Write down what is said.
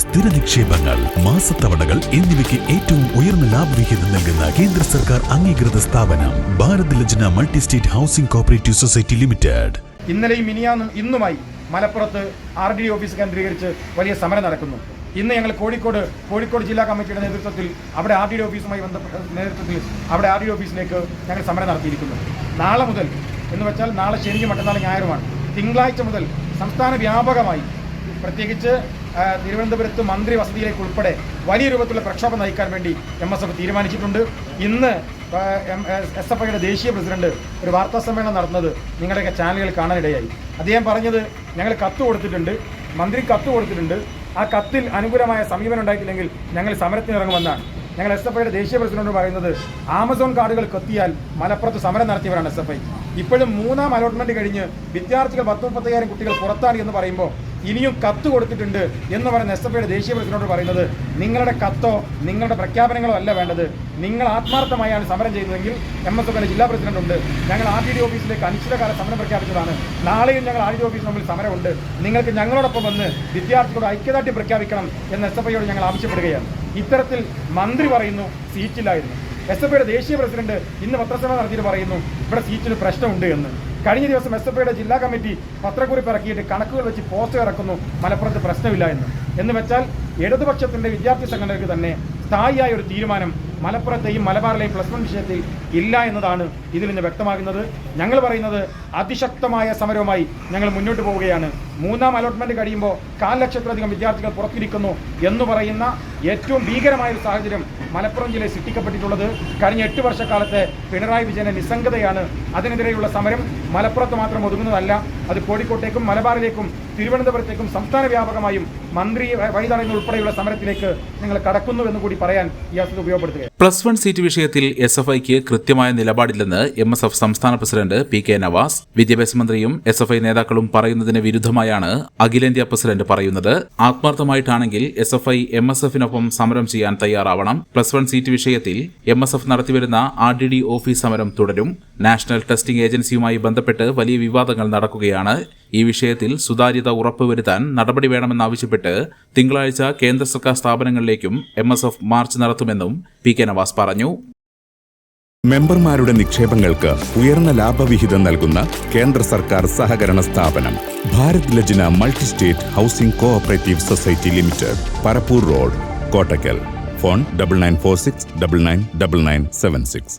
സ്ഥിര നിക്ഷേപങ്ങൾ മാസത്തവണകൾ എന്നിവയ്ക്ക് ഏറ്റവും ഉയർന്ന ലാഭവിഹിതം നൽകുന്ന കേന്ദ്ര സർക്കാർ അംഗീകൃത സ്ഥാപനം Bharat Lajna multi state housing cooperative society limited. ഇന്നലെയും മിനിയാന്നും ഇന്നുമായി മലപ്പുറത്ത് ആർ ഡി ഓഫീസ് കേന്ദ്രീകരിച്ച് വലിയ സമരം നടക്കുന്നു. ഇന്ന് ഞങ്ങൾ കോഴിക്കോട് കോഴിക്കോട് ജില്ലാ കമ്മിറ്റിയുടെ നേതൃത്വത്തിൽ അവിടെ ആർ ഡി ഓഫീസുമായി ബന്ധപ്പെട്ട നേതൃത്വത്തിൽ അവിടെ ആർ ഡി ഓഫീസിലേക്ക് ഞങ്ങൾ സമരം നടത്തിയിരിക്കുന്നു. നാളെ മുതൽ എന്ന് വെച്ചാൽ നാളെ ശനിയും മറ്റന്നാൾ ഞായറുമാണ്. തിങ്കളാഴ്ച മുതൽ സംസ്ഥാന വ്യാപകമായി പ്രത്യേകിച്ച് തിരുവനന്തപുരത്ത് മന്ത്രി വസതിയിലേക്ക് ഉൾപ്പെടെ വലിയ രൂപത്തിലുള്ള പ്രക്ഷോഭം നയിക്കാൻ വേണ്ടി എം എസ് എഫ് തീരുമാനിച്ചിട്ടുണ്ട്. ഇന്ന് എസ് എഫ് ഐയുടെ ദേശീയ പ്രസിഡന്റ് ഒരു വാർത്താ സമ്മേളനം നടന്നത് നിങ്ങളുടെയൊക്കെ ചാനലുകൾ കാണാനിടയായി. അദ്ദേഹം പറഞ്ഞത് ഞങ്ങൾ കത്ത് കൊടുത്തിട്ടുണ്ട് മന്ത്രി കത്ത് കൊടുത്തിട്ടുണ്ട്. ആ കത്തിൽ അനുകൂലമായ സമീപനം ഉണ്ടായിട്ടില്ലെങ്കിൽ ഞങ്ങൾ സമരത്തിനിറങ്ങുമെന്നാണ്. ഞങ്ങൾ എസ് എഫ് ഐയുടെ ദേശീയ പ്രസിഡന്റ് പറയുന്നത് ആമസോൺ കാർഡുകൾ കത്തിയാൽ മലപ്പുറത്ത് സമരം നടത്തിയവരാണ് എസ് എഫ് ഐ ഇപ്പോഴും മൂന്നാം അലോട്ട്മെന്റ് കഴിഞ്ഞ് വിദ്യാർത്ഥികൾ പത്ത് മുപ്പത്തയ്യായിരം കുട്ടികൾ പുറത്താണ് എന്ന് പറയുമ്പോൾ ഇനിയും കത്ത് കൊടുത്തിട്ടുണ്ട് എന്ന് പറയുന്ന എസ് എഫ് ഐയുടെ ദേശീയ പ്രസിഡന്റോട് പറയുന്നത് നിങ്ങളുടെ കത്തോ നിങ്ങളുടെ പ്രഖ്യാപനങ്ങളോ അല്ല വേണ്ടത്. നിങ്ങൾ ആത്മാർത്ഥമായാണ് സമരം ചെയ്യുന്നതെങ്കിൽ എം എസ് എഫ് ജില്ലാ പ്രസിഡന്റ് ഉണ്ട് ഞങ്ങൾ ആർ ടി ഡി ഓഫീസിലേക്ക് അനിശ്ചിതകാല സമരം പ്രഖ്യാപിച്ചതാണ്. നാളെയും ഞങ്ങൾ ആർ ഡി ഓഫീസ് മുമ്പിൽ സമരമുണ്ട്. നിങ്ങൾക്ക് ഞങ്ങളോടൊപ്പം വന്ന് വിദ്യാർത്ഥികളോട് ഐക്യദാർഢ്യം പ്രഖ്യാപിക്കണം എന്ന് എസ് എഫ് ഐയോട് ഞങ്ങൾ ആവശ്യപ്പെടുകയാണ്. ഇത്തരത്തിൽ മന്ത്രി പറയുന്നു സീറ്റില്ലായിരുന്നു. എസ് എഫ് ഐയുടെ ദേശീയ പ്രസിഡന്റ് ഇന്ന് പത്രസഭ നടത്തിയിട്ട് പറയുന്നു ഇവിടെ സീറ്റിന് പ്രശ്നമുണ്ട് എന്ന്. കഴിഞ്ഞ ദിവസം എസ് എഫ് ജില്ലാ കമ്മിറ്റി പത്രക്കുറിപ്പ് ഇറക്കിയിട്ട് കണക്കുകൾ വെച്ച് പോസ്റ്റർ ഇറക്കുന്നു. മലപ്പുറത്ത് പ്രശ്നമില്ല എന്ന്. എന്ന് വെച്ചാൽ ഇടതുപക്ഷത്തിന്റെ വിദ്യാർത്ഥി സംഘടനയ്ക്ക് തന്നെ സ്ഥായിയായ ഒരു തീരുമാനം മലപ്പുറത്തെയും മലബാറിലെയും പ്ലസ് വൺ വിഷയത്തിൽ ഇല്ല എന്നതാണ് ഇതിൽ നിന്ന് വ്യക്തമാകുന്നത്. ഞങ്ങൾ പറയുന്നത് അതിശക്തമായ സമരവുമായി ഞങ്ങൾ മുന്നോട്ട് പോവുകയാണ്. മൂന്നാം അലോട്ട്മെന്റ് കഴിയുമ്പോൾ കാൽ ലക്ഷത്തിലധികം വിദ്യാർത്ഥികൾ പുറത്തിരിക്കുന്നു എന്ന് പറയുന്ന ഏറ്റവും ഭീകരമായ ഒരു സാഹചര്യം മലപ്പുറം ജില്ലയിൽ സൃഷ്ടിക്കപ്പെട്ടിട്ടുള്ളത്. കഴിഞ്ഞ എട്ട് വർഷക്കാലത്തെ പിണറായി വിജയന്റെ നിസ്സംഗതയാണ്. അതിനെതിരെയുള്ള സമരം മലപ്പുറത്ത് മാത്രം ഒതുങ്ങുന്നതല്ല. അത് കോഴിക്കോട്ടേക്കും മലബാറിലേക്കും തിരുവനന്തപുരത്തേക്കും സംസ്ഥാന വ്യാപകമായും മന്ത്രി വഴിതടയുന്ന ഉൾപ്പെടെയുള്ള സമരത്തിലേക്ക് നിങ്ങൾ കടക്കുന്നു എന്ന് കൂടി പറയാൻ ഈ അവസരം ഉപയോഗപ്പെടുത്തുക പ്ലസ് വൺ സീറ്റ് വിഷയത്തിൽ എസ് എഫ് ഐക്ക് കൃത്യമായ നിലപാടില്ലെന്ന് എം എസ് എഫ് സംസ്ഥാന പ്രസിഡന്റ് പി കെ നവാസ് വിദ്യാഭ്യാസ മന്ത്രിയും എസ് എഫ് ഐ നേതാക്കളും പറയുന്നതിന് വിരുദ്ധമായാണ് അഖിലേന്ത്യാ പ്രസിഡന്റ് പറയുന്നത്. ആത്മാർത്ഥമായിട്ടാണെങ്കിൽ S F I M S എഫിനൊപ്പം സമരം ചെയ്യാൻ തയ്യാറാവണം. പ്ലസ് വൺ സീറ്റ് വിഷയത്തിൽ എം എസ് എഫ് നടത്തിവരുന്ന ആർ ഡി ഡി ഓഫീസ് സമരം തുടരും. നാഷണൽ ടെസ്റ്റിംഗ് ഏജൻസിയുമായി ബന്ധപ്പെട്ട് വലിയ വിവാദങ്ങൾ നടക്കുകയാണ്. ഈ വിഷയത്തിൽ സുതാര്യത ഉറപ്പുവരുത്താൻ നടപടി വേണമെന്നാവശ്യപ്പെട്ട് തിങ്കളാഴ്ച കേന്ദ്ര സർക്കാർ സ്ഥാപനങ്ങളിലേക്കും എം മാർച്ച് നടത്തുമെന്നും പി കെ നവാസ് പറഞ്ഞു. മെമ്പർമാരുടെ നിക്ഷേപങ്ങൾക്ക് ഉയർന്ന ലാഭവിഹിതം നൽകുന്ന കേന്ദ്ര സർക്കാർ സഹകരണ സ്ഥാപനം Bharat Lajna multi state housing cooperative society limited Parappur road Kottakkal phone double nine four six double nine double nine seven six.